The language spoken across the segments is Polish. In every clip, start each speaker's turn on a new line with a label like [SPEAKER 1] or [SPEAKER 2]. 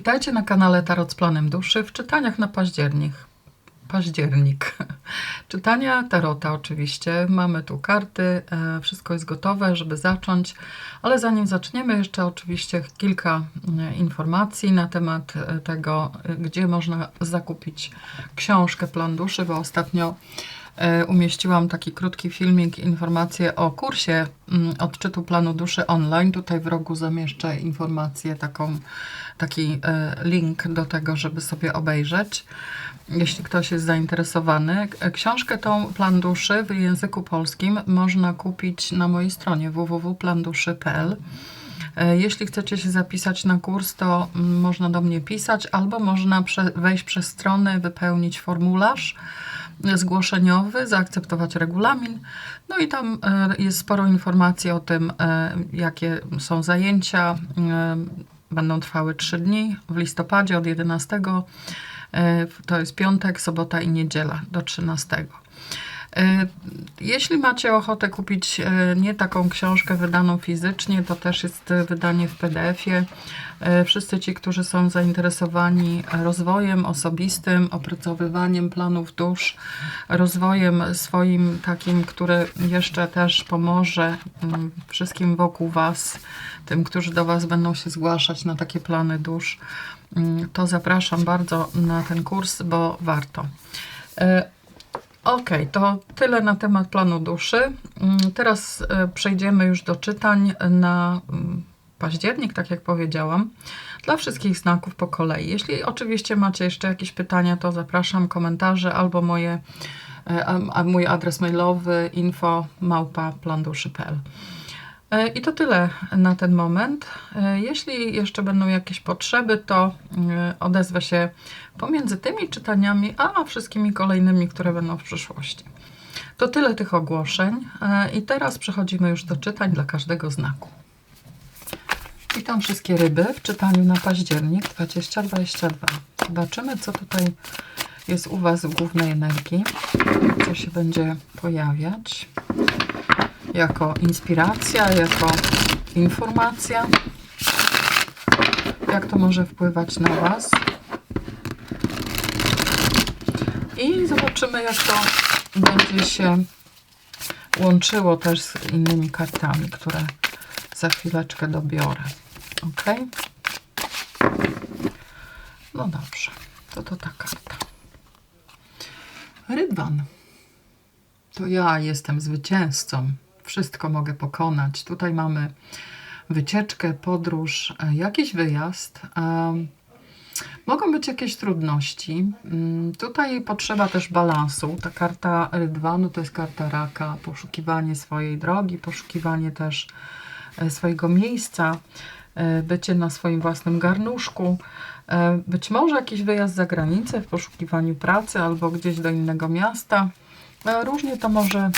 [SPEAKER 1] Witajcie na kanale Tarot z Planem Duszy w czytaniach na październik. Październik. Czytania tarota oczywiście. Mamy tu karty, e, wszystko jest gotowe, żeby zacząć, ale zanim zaczniemy, jeszcze oczywiście kilka e, informacji na temat e, tego, gdzie można zakupić książkę Plan Duszy, bo ostatnio umieściłam taki krótki filmik, informację o kursie mm, odczytu planu duszy online. Tutaj w rogu zamieszczę informację, taką, taki e, link do tego, żeby sobie obejrzeć, jeśli ktoś jest zainteresowany. K- Książkę tą Plan Duszy w języku polskim można kupić na mojej stronie www.planduszy.pl. E, Jeśli chcecie się zapisać na kurs, to mm, można do mnie pisać, albo można wejść przez stronę, wypełnić formularz zgłoszeniowy, zaakceptować regulamin. No i tam e, jest sporo informacji o tym, e, jakie są zajęcia. E, Będą trwały 3 dni w listopadzie od 11. e, To jest piątek, sobota i niedziela do 13. E, Jeśli macie ochotę kupić e, nie taką książkę wydaną fizycznie, to też jest wydanie w PDF-ie. E, Wszyscy ci, którzy są zainteresowani rozwojem osobistym, opracowywaniem planów dusz, rozwojem swoim takim, który jeszcze też pomoże mm, wszystkim wokół Was, tym, którzy do Was będą się zgłaszać na takie plany dusz, mm, to zapraszam bardzo na ten kurs, bo warto. Okej, to tyle na temat planu duszy. Mm, Teraz e, przejdziemy już do czytań na mm, październik, tak jak powiedziałam, dla wszystkich znaków po kolei. Jeśli oczywiście macie jeszcze jakieś pytania, to zapraszam komentarze albo moje, e, mój adres mailowy info małpa I to tyle na ten moment. E, Jeśli jeszcze będą jakieś potrzeby, to e, odezwę się pomiędzy tymi czytaniami, a wszystkimi kolejnymi, które będą w przyszłości. To tyle tych ogłoszeń. E, I teraz przechodzimy już do czytań dla każdego znaku. Witam wszystkie ryby w czytaniu na październik 2022. Zobaczymy, co tutaj jest u Was w głównej energii, co się będzie pojawiać jako inspiracja, jako informacja, jak to może wpływać na Was. I zobaczymy, jak to będzie się łączyło też z innymi kartami, które za chwileczkę dobiorę. Ok? No dobrze, to to ta karta. Rydwan. To ja jestem zwycięzcą. Wszystko mogę pokonać. Tutaj mamy wycieczkę, podróż, e, jakiś wyjazd. em, Mogą być jakieś trudności. Mm, Tutaj potrzeba też balansu. Ta karta Rydwanu to jest karta raka, poszukiwanie swojej drogi, poszukiwanie też e, swojego miejsca, e, bycie na swoim własnym garnuszku. E, Być może jakiś wyjazd za granicę w poszukiwaniu pracy albo gdzieś do innego miasta. E, Różnie to może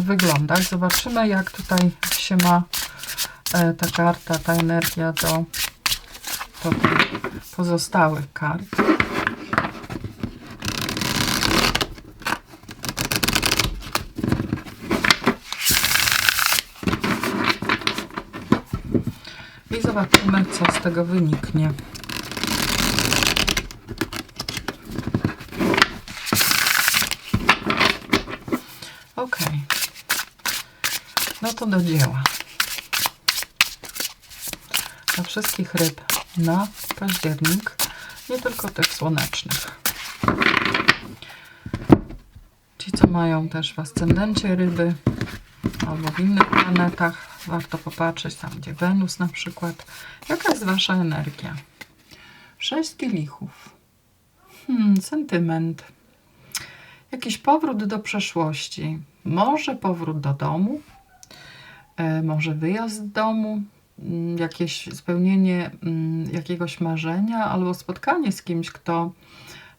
[SPEAKER 1] wyglądać. Zobaczymy, jak tutaj się ma e, ta karta, ta energia do, do pozostałych kart. I zobaczymy, co z tego wyniknie. Ok. No to do dzieła. Dla wszystkich ryb na październik, nie tylko tych słonecznych. Ci, co mają też w ascendencie ryby albo w innych planetach, warto popatrzeć tam, gdzie Wenus na przykład. Jaka jest Wasza energia? Sześć kielichów. Hmm, sentyment. Jakiś powrót do przeszłości. Może powrót do domu, e, może wyjazd z domu, mm, jakieś spełnienie mm, jakiegoś marzenia albo spotkanie z kimś, kto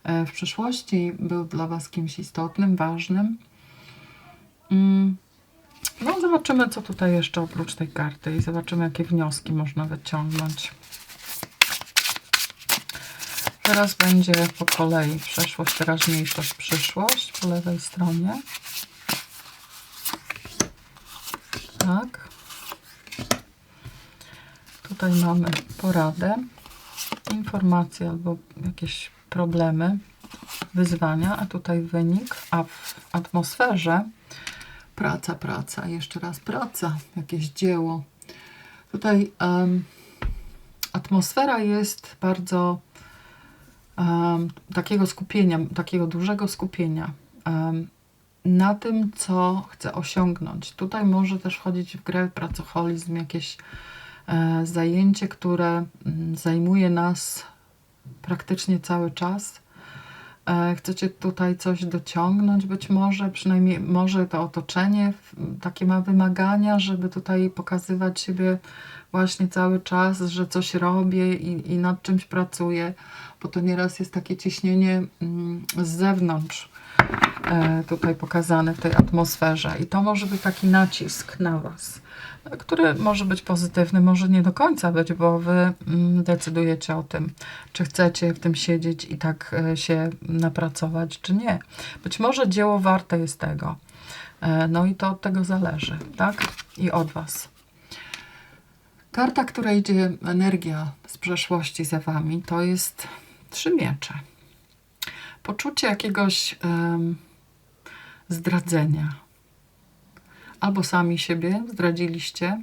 [SPEAKER 1] e, w przeszłości był dla Was kimś istotnym, ważnym. Mm, No, zobaczymy, co tutaj jeszcze oprócz tej karty i zobaczymy, jakie wnioski można wyciągnąć. Teraz będzie po kolei przeszłość, teraźniejszość, przyszłość po lewej stronie. Tak. Tutaj mamy poradę. informacje albo jakieś problemy, wyzwania, a tutaj wynik, a w atmosferze praca, praca, jeszcze raz praca, jakieś dzieło. Tutaj em, atmosfera jest bardzo em, takiego skupienia, takiego dużego skupienia em, na tym, co chcę osiągnąć. Tutaj może też wchodzić w grę pracoholizm, jakieś e, zajęcie, które mm, zajmuje nas praktycznie cały czas. E, Chcecie tutaj coś dociągnąć, być może, przynajmniej może to otoczenie takie ma wymagania, żeby tutaj pokazywać siebie właśnie cały czas, że coś robię i, i nad czymś pracuję, bo to nieraz jest takie ciśnienie mm, z zewnątrz tutaj pokazane w tej atmosferze i to może być taki nacisk na Was, e, który może być pozytywny, może nie do końca być, bo Wy mm, decydujecie o tym, czy chcecie w tym siedzieć i tak e, się napracować, czy nie. Być może dzieło warte jest tego. E, No i to od tego zależy, tak? I od Was. Karta, która idzie energia z przeszłości za Wami, to jest trzy miecze. Poczucie jakiegoś zdradzenia. Albo sami siebie zdradziliście.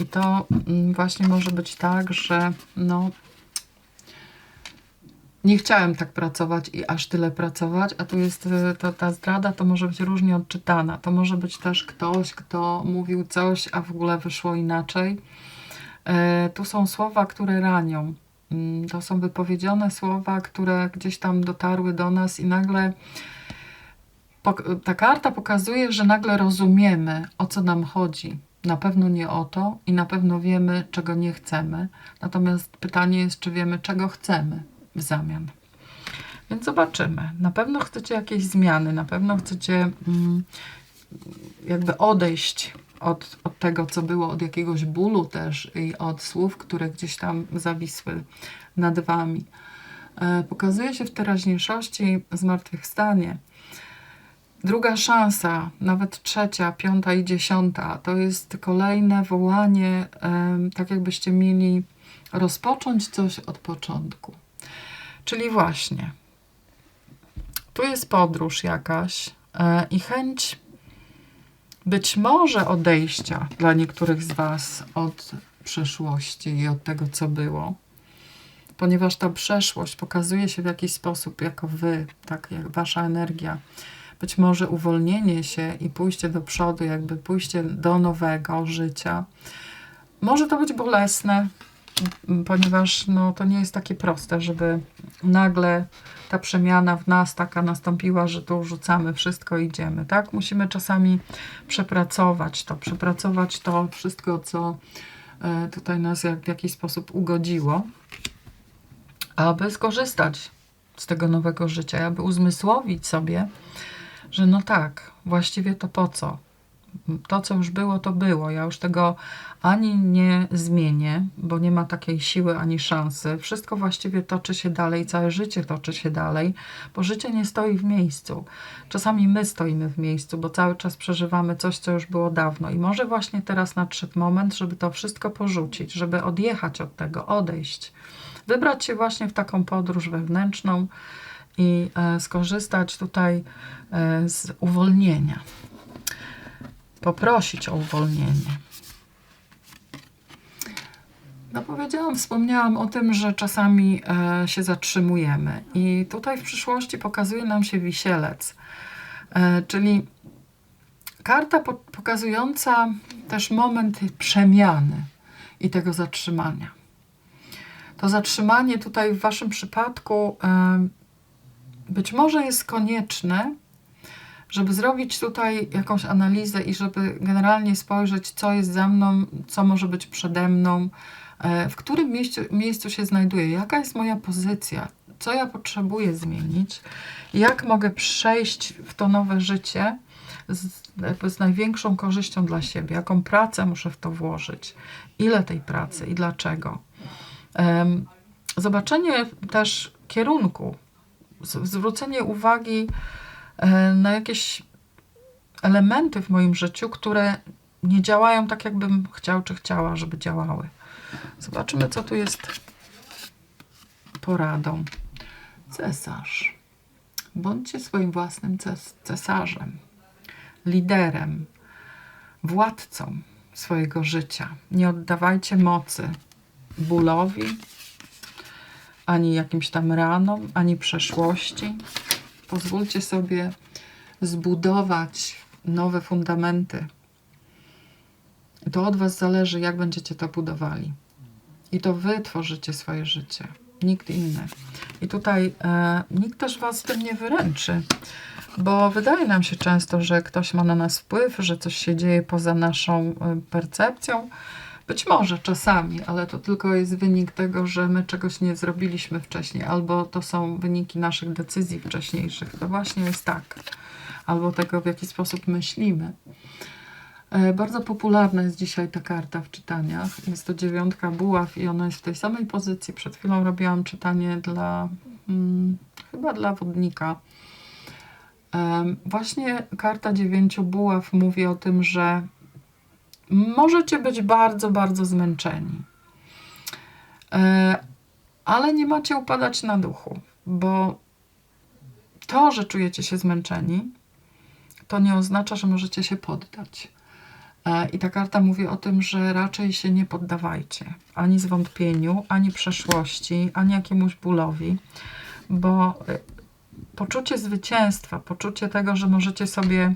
[SPEAKER 1] I to mm, właśnie może być tak, że no, nie chciałem tak pracować i aż tyle pracować, a tu jest y, to, ta zdrada, to może być różnie odczytana. To może być też ktoś, kto mówił coś, a w ogóle wyszło inaczej. E, Tu są słowa, które ranią. Mm, To są wypowiedziane słowa, które gdzieś tam dotarły do nas i nagle ta karta pokazuje, że nagle rozumiemy, o co nam chodzi. Na pewno nie o to i na pewno wiemy, czego nie chcemy. Natomiast pytanie jest, czy wiemy, czego chcemy w zamian. Więc zobaczymy. Na pewno chcecie jakieś zmiany, na pewno chcecie mm, jakby odejść od, od tego, co było, od jakiegoś bólu też i od słów, które gdzieś tam zawisły nad wami. E, Pokazuje się w teraźniejszości zmartwychwstanie. Druga szansa, nawet trzecia, piąta i dziesiąta, to jest kolejne wołanie, tak jakbyście mieli rozpocząć coś od początku. Czyli właśnie, tu jest podróż jakaś e, i chęć być może odejścia dla niektórych z Was od przeszłości i od tego, co było, ponieważ ta przeszłość pokazuje się w jakiś sposób jako Wy, tak jak Wasza energia. Być może uwolnienie się i pójście do przodu, jakby pójście do nowego życia. Może to być bolesne, ponieważ no, to nie jest takie proste, żeby nagle ta przemiana w nas taka nastąpiła, że tu rzucamy wszystko i idziemy, tak? Musimy czasami przepracować to, przepracować to wszystko, co e, tutaj nas jak, w jakiś sposób ugodziło, aby skorzystać z tego nowego życia, aby uzmysłowić sobie, że no tak, właściwie to po co? To, co już było, to było. Ja już tego ani nie zmienię, bo nie ma takiej siły ani szansy. Wszystko właściwie toczy się dalej, całe życie toczy się dalej, bo życie nie stoi w miejscu. Czasami my stoimy w miejscu, bo cały czas przeżywamy coś, co już było dawno. I może właśnie teraz nadszedł moment, żeby to wszystko porzucić, żeby odjechać od tego, odejść. Wybrać się właśnie w taką podróż wewnętrzną i e, skorzystać tutaj e, z uwolnienia. Poprosić o uwolnienie. No powiedziałam, wspomniałam o tym, że czasami e, się zatrzymujemy i tutaj w przyszłości pokazuje nam się wisielec, czyli karta po, pokazująca też moment przemiany i tego zatrzymania. To zatrzymanie tutaj w Waszym przypadku być może jest konieczne, żeby zrobić tutaj jakąś analizę i żeby generalnie spojrzeć, co jest za mną, co może być przede mną, e, w którym miejscu, miejscu się znajduję, jaka jest moja pozycja, co ja potrzebuję zmienić, jak mogę przejść w to nowe życie z, z największą korzyścią dla siebie, jaką pracę muszę w to włożyć, ile tej pracy i dlaczego. Zobaczenie też kierunku, zwrócenie uwagi e, na jakieś elementy w moim życiu, które nie działają tak, jakbym chciał czy chciała, żeby działały. Zobaczymy, co tu jest poradą. Cesarz. Bądźcie swoim własnym ces cesarzem, liderem, władcą swojego życia. Nie oddawajcie mocy bólowi, ani jakimś tam ranom, ani przeszłości. Pozwólcie sobie zbudować nowe fundamenty. To od Was zależy, jak będziecie to budowali. I to Wy tworzycie swoje życie, nikt inny. I tutaj e, nikt też Was tym nie wyręczy, bo wydaje nam się często, że ktoś ma na nas wpływ, że coś się dzieje poza naszą e, percepcją. Być może czasami, ale to tylko jest wynik tego, że my czegoś nie zrobiliśmy wcześniej, albo to są wyniki naszych decyzji wcześniejszych. To właśnie jest tak. Albo tego, w jaki sposób myślimy. E, Bardzo popularna jest dzisiaj ta karta w czytaniach. Jest to dziewiątka buław i ona jest w tej samej pozycji. Przed chwilą robiłam czytanie dla, hmm, chyba dla wodnika. Em, Właśnie karta dziewięciu buław mówi o tym, że możecie być bardzo, bardzo zmęczeni. E, Ale nie macie upadać na duchu, bo to, że czujecie się zmęczeni, to nie oznacza, że możecie się poddać. E, I ta karta mówi o tym, że raczej się nie poddawajcie ani zwątpieniu, ani przeszłości, ani jakiemuś bólowi, bo e, poczucie zwycięstwa, poczucie tego, że możecie sobie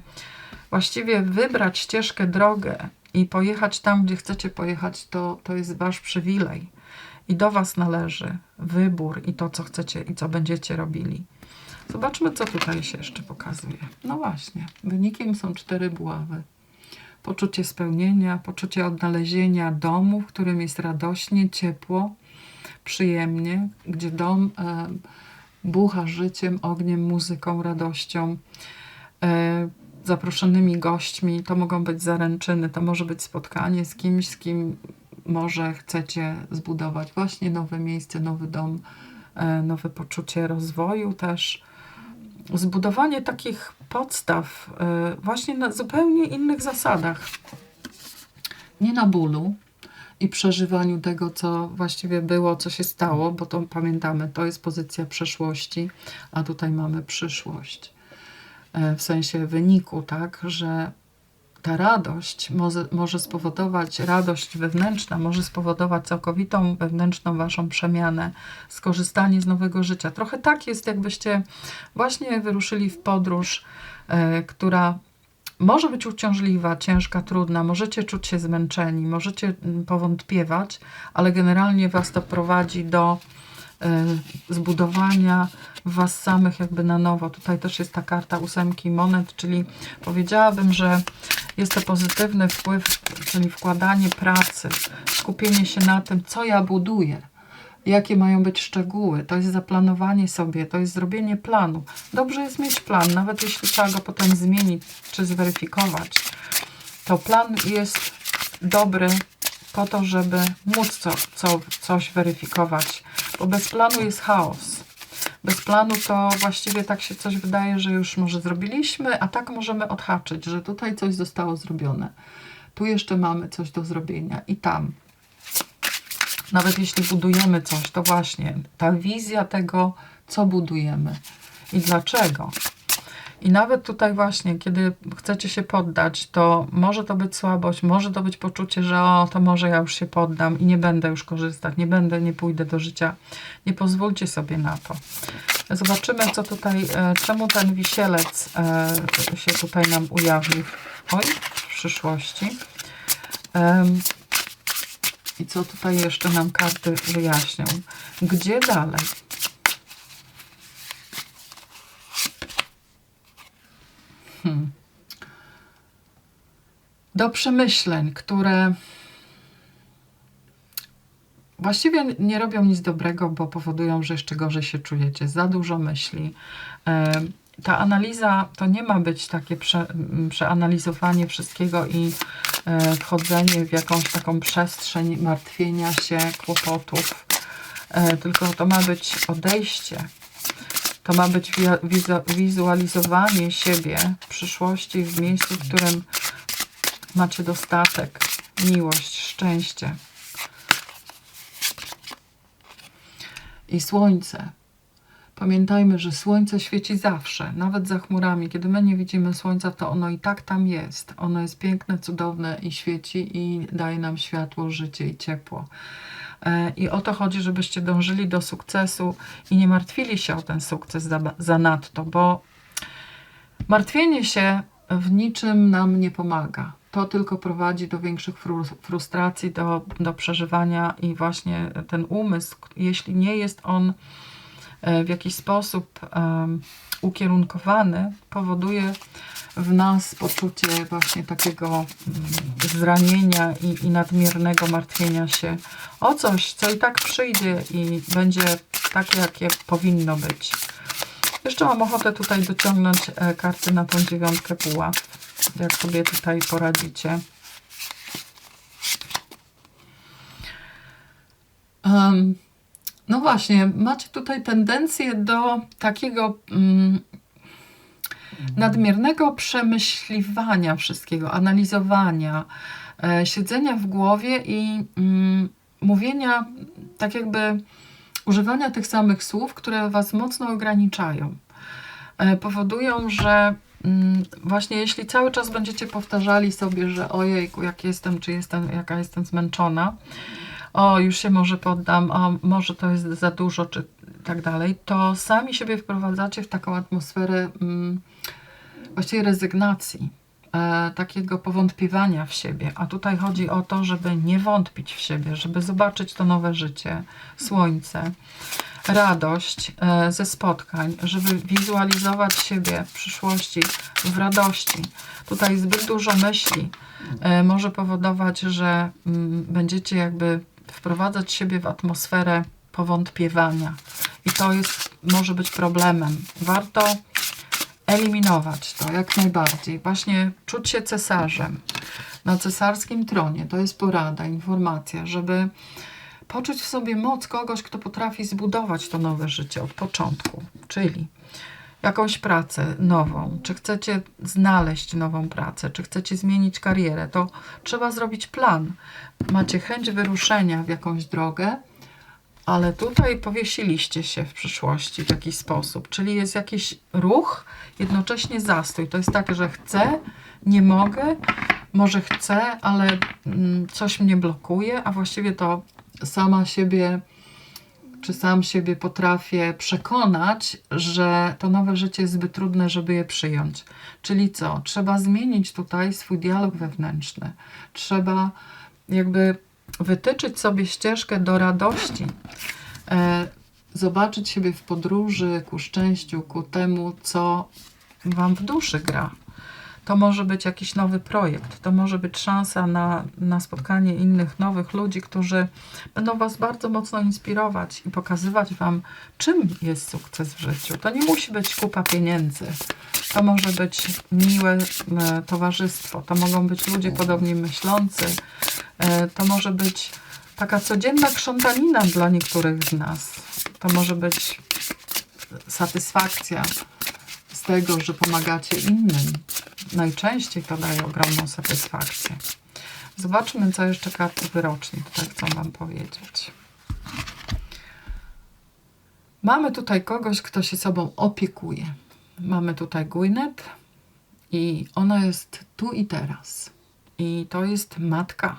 [SPEAKER 1] właściwie wybrać ścieżkę, drogę i pojechać tam, gdzie chcecie pojechać, to, to jest wasz przywilej. I do was należy wybór i to, co chcecie i co będziecie robili. Zobaczmy, co tutaj się jeszcze pokazuje. No właśnie, wynikiem są cztery buławy. Poczucie spełnienia, poczucie odnalezienia domu, w którym jest radośnie, ciepło, przyjemnie, gdzie dom e, bucha życiem, ogniem, muzyką, radością, e, zaproszonymi gośćmi. To mogą być zaręczyny, to może być spotkanie z kimś, z kim może chcecie zbudować właśnie nowe miejsce, nowy dom, e, nowe poczucie rozwoju też zbudowanie takich podstaw y, właśnie na zupełnie innych zasadach. Nie na bólu i przeżywaniu tego, co właściwie było, co się stało, bo to pamiętamy, to jest pozycja przeszłości, a tutaj mamy przyszłość. Y, W sensie wyniku, tak, że ta radość może, może spowodować, radość wewnętrzna może spowodować całkowitą wewnętrzną waszą przemianę, skorzystanie z nowego życia. Trochę tak jest, jakbyście właśnie wyruszyli w podróż, e, która może być uciążliwa, ciężka, trudna, możecie czuć się zmęczeni, możecie mm, powątpiewać, ale generalnie was to prowadzi do e, zbudowania was samych jakby na nowo. Tutaj też jest ta karta ósemki monet, czyli powiedziałabym, że jest to pozytywny wpływ, czyli wkładanie pracy, skupienie się na tym, co ja buduję, jakie mają być szczegóły. To jest zaplanowanie sobie, to jest zrobienie planu. Dobrze jest mieć plan, nawet jeśli trzeba go potem zmienić czy zweryfikować. To plan jest dobry po to, żeby móc co, co, coś weryfikować, bo bez planu jest chaos. Bez planu to właściwie tak się coś wydaje, że już może zrobiliśmy, a tak możemy odhaczyć, że tutaj coś zostało zrobione. Tu jeszcze mamy coś do zrobienia i tam. Nawet jeśli budujemy coś, to właśnie ta wizja tego, co budujemy i dlaczego. I nawet tutaj właśnie, kiedy chcecie się poddać, to może to być słabość, może to być poczucie, że o, to może ja już się poddam i nie będę już korzystać, nie będę, nie pójdę do życia. Nie pozwólcie sobie na to. Zobaczymy, co tutaj, e, czemu ten wisielec e, się tutaj nam ujawni oj, w przyszłości. I co tutaj jeszcze nam karty wyjaśnią. Gdzie dalej? Hmm. Do przemyśleń, które właściwie nie robią nic dobrego, bo powodują, że jeszcze gorzej się czujecie. Za dużo myśli. E, Ta analiza to nie ma być takie prze, przeanalizowanie wszystkiego i e, wchodzenie w jakąś taką przestrzeń martwienia się, kłopotów, e, tylko to ma być odejście. To ma być wi- wizu- wizualizowanie siebie w przyszłości, w miejscu, w którym macie dostatek, miłość, szczęście. i słońce. Pamiętajmy, że słońce świeci zawsze, nawet za chmurami. Kiedy my nie widzimy słońca, to ono i tak tam jest. Ono jest piękne, cudowne i świeci i daje nam światło, życie i ciepło. E, I o to chodzi, żebyście dążyli do sukcesu i nie martwili się o ten sukces za, zanadto, bo martwienie się w niczym nam nie pomaga. To tylko prowadzi do większych fru- frustracji, do, do przeżywania i właśnie ten umysł, jeśli nie jest on e, w jakiś sposób ukierunkowany, powoduje w nas poczucie właśnie takiego mm, zranienia i, i nadmiernego martwienia się o coś, co i tak przyjdzie i będzie takie, jakie powinno być. Jeszcze mam ochotę tutaj dociągnąć e, karty na tą dziewiątkę buław. Jak sobie tutaj poradzicie. Em, no właśnie, macie tutaj tendencję do takiego mm, nadmiernego przemyśliwania wszystkiego, analizowania, e, siedzenia w głowie i mm, mówienia, tak jakby używania tych samych słów, które Was mocno ograniczają. E, powodują, że właśnie jeśli cały czas będziecie powtarzali sobie, że ojejku, jak jestem, czy jestem, jaka jestem zmęczona, o, już się może poddam, a może to jest za dużo, czy tak dalej, to sami siebie wprowadzacie w taką atmosferę mm, właściwie rezygnacji, e, takiego powątpiewania w siebie. A tutaj chodzi o to, żeby nie wątpić w siebie, żeby zobaczyć to nowe życie, słońce, radość e, ze spotkań, żeby wizualizować siebie w przyszłości w radości. Tutaj zbyt dużo myśli e, może powodować, że mm, będziecie jakby wprowadzać siebie w atmosferę powątpiewania. I to jest, może być problemem. Warto eliminować to jak najbardziej. Właśnie czuć się cesarzem na cesarskim tronie. To jest porada, informacja, żeby poczuć w sobie moc kogoś, kto potrafi zbudować to nowe życie od początku. Czyli jakąś pracę nową, czy chcecie znaleźć nową pracę, czy chcecie zmienić karierę, to trzeba zrobić plan. Macie chęć wyruszenia w jakąś drogę, ale tutaj powiesiliście się w przyszłości w jakiś sposób, czyli jest jakiś ruch, jednocześnie zastój. To jest tak, że chcę, nie mogę, może chcę, ale mm, coś mnie blokuje, a właściwie to sama siebie czy sam siebie potrafię przekonać, że to nowe życie jest zbyt trudne, żeby je przyjąć. Czyli co? Trzeba zmienić tutaj swój dialog wewnętrzny. Trzeba jakby wytyczyć sobie ścieżkę do radości, e, zobaczyć siebie w podróży ku szczęściu, ku temu, co Wam w duszy gra. To może być jakiś nowy projekt, to może być szansa na, na spotkanie innych nowych ludzi, którzy będą Was bardzo mocno inspirować i pokazywać Wam, czym jest sukces w życiu. To nie musi być kupa pieniędzy, to może być miłe e, towarzystwo, to mogą być ludzie podobnie myślący, e, to może być taka codzienna krzątanina dla niektórych z nas. To może być satysfakcja z tego, że pomagacie innym. Najczęściej to daje ogromną satysfakcję. Zobaczmy, co jeszcze karty wyroczni tutaj chcą Wam powiedzieć. Mamy tutaj kogoś, kto się sobą opiekuje. Mamy tutaj Gwyneth i ona jest tu i teraz. I to jest matka,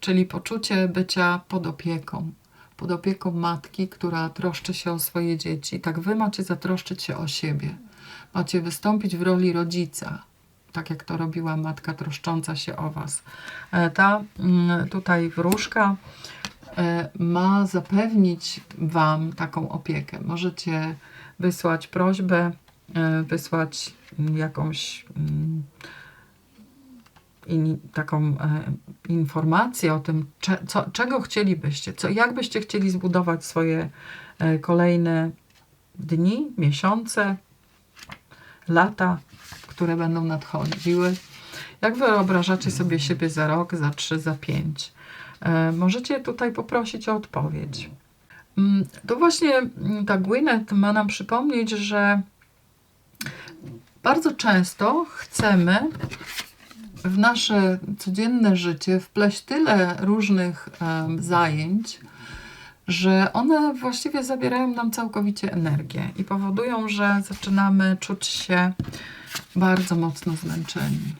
[SPEAKER 1] czyli poczucie bycia pod opieką. Pod opieką matki, która troszczy się o swoje dzieci. Tak wy macie zatroszczyć się o siebie. Macie wystąpić w roli rodzica, tak jak to robiła matka troszcząca się o was. E, Ta mm, tutaj wróżka e, ma zapewnić wam taką opiekę. Możecie wysłać prośbę, e, wysłać mm, jakąś mm, in, taką informację o tym, co, czego chcielibyście, co, jak byście chcieli zbudować swoje kolejne dni, miesiące, lata, które będą nadchodziły. Jak wyobrażacie sobie siebie za rok, za trzy, za pięć? E, możecie tutaj poprosić o odpowiedź. Mm, To właśnie mm, ta Gwyneth ma nam przypomnieć, że bardzo często chcemy w nasze codzienne życie wpleść tyle różnych zajęć, że one właściwie zabierają nam całkowicie energię i powodują, że zaczynamy czuć się bardzo mocno zmęczeni.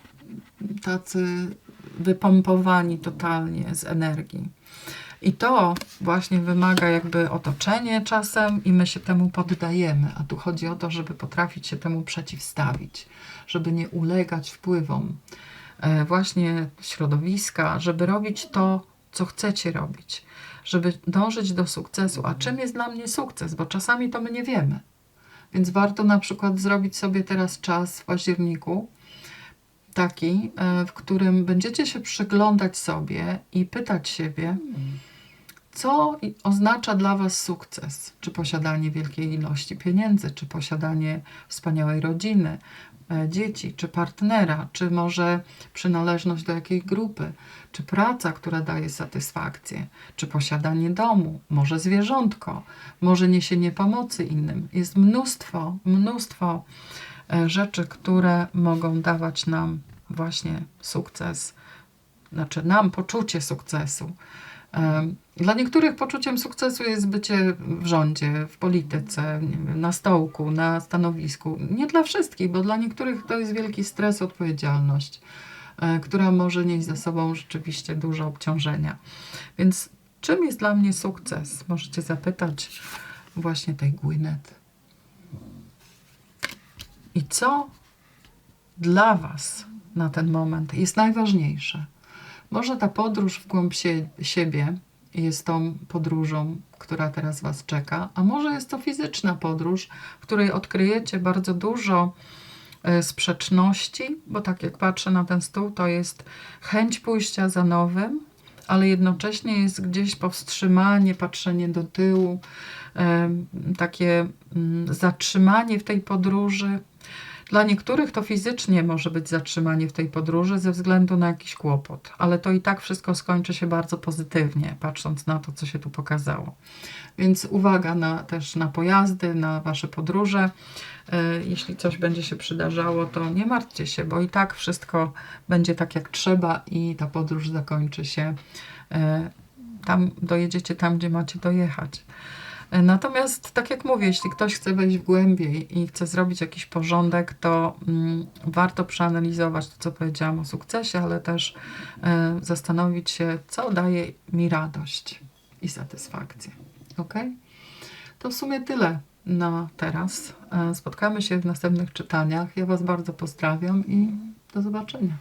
[SPEAKER 1] Tacy wypompowani totalnie z energii. I to właśnie wymaga jakby otoczenie czasem i my się temu poddajemy. A tu chodzi o to, żeby potrafić się temu przeciwstawić, żeby nie ulegać wpływom e, właśnie środowiska, żeby robić to, co chcecie robić, żeby dążyć do sukcesu. A czym jest dla mnie sukces? Bo czasami to my nie wiemy. Więc warto na przykład zrobić sobie teraz czas w październiku, taki, e, w którym będziecie się przyglądać sobie i pytać siebie, co oznacza dla Was sukces? Czy posiadanie wielkiej ilości pieniędzy, czy posiadanie wspaniałej rodziny, e, dzieci, czy partnera, czy może przynależność do jakiej grupy, czy praca, która daje satysfakcję, czy posiadanie domu, może zwierzątko, może niesienie pomocy innym. Jest mnóstwo, mnóstwo e, rzeczy, które mogą dawać nam właśnie sukces, znaczy nam poczucie sukcesu. Dla niektórych poczuciem sukcesu jest bycie w rządzie, w polityce, na stołku, na stanowisku. Nie dla wszystkich, bo dla niektórych to jest wielki stres, odpowiedzialność, e, która może nieść za sobą rzeczywiście dużo obciążenia. Więc czym jest dla mnie sukces? Możecie zapytać właśnie tej Gwyneth. I co dla Was na ten moment jest najważniejsze? Może ta podróż w głąb sie, siebie jest tą podróżą, która teraz Was czeka, a może jest to fizyczna podróż, w której odkryjecie bardzo dużo e, sprzeczności, bo tak jak patrzę na ten stół, to jest chęć pójścia za nowym, ale jednocześnie jest gdzieś powstrzymanie, patrzenie do tyłu, em, takie mm, zatrzymanie w tej podróży. Dla niektórych to fizycznie może być zatrzymanie w tej podróży ze względu na jakiś kłopot, ale to i tak wszystko skończy się bardzo pozytywnie, patrząc na to, co się tu pokazało. Więc uwaga na, też na pojazdy, na Wasze podróże. E, Jeśli coś będzie się przydarzało, to nie martwcie się, bo i tak wszystko będzie tak jak trzeba i ta podróż zakończy się. e, Tam dojedziecie tam, gdzie macie dojechać. Natomiast, tak jak mówię, jeśli ktoś chce wejść w głębiej i chce zrobić jakiś porządek, to mm, warto przeanalizować to, co powiedziałam o sukcesie, ale też e, zastanowić się, co daje mi radość i satysfakcję. Ok? To w sumie tyle na teraz. E, Spotkamy się w następnych czytaniach. Ja Was bardzo pozdrawiam i do zobaczenia.